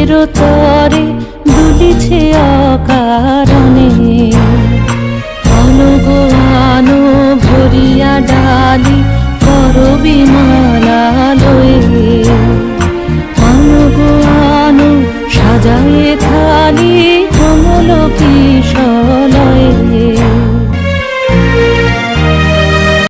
কিসের তরে দুলিছে অকারণে। অনুগানো ভরিয়া ডালি করবি মালা লয়ে সাজায়ে থালি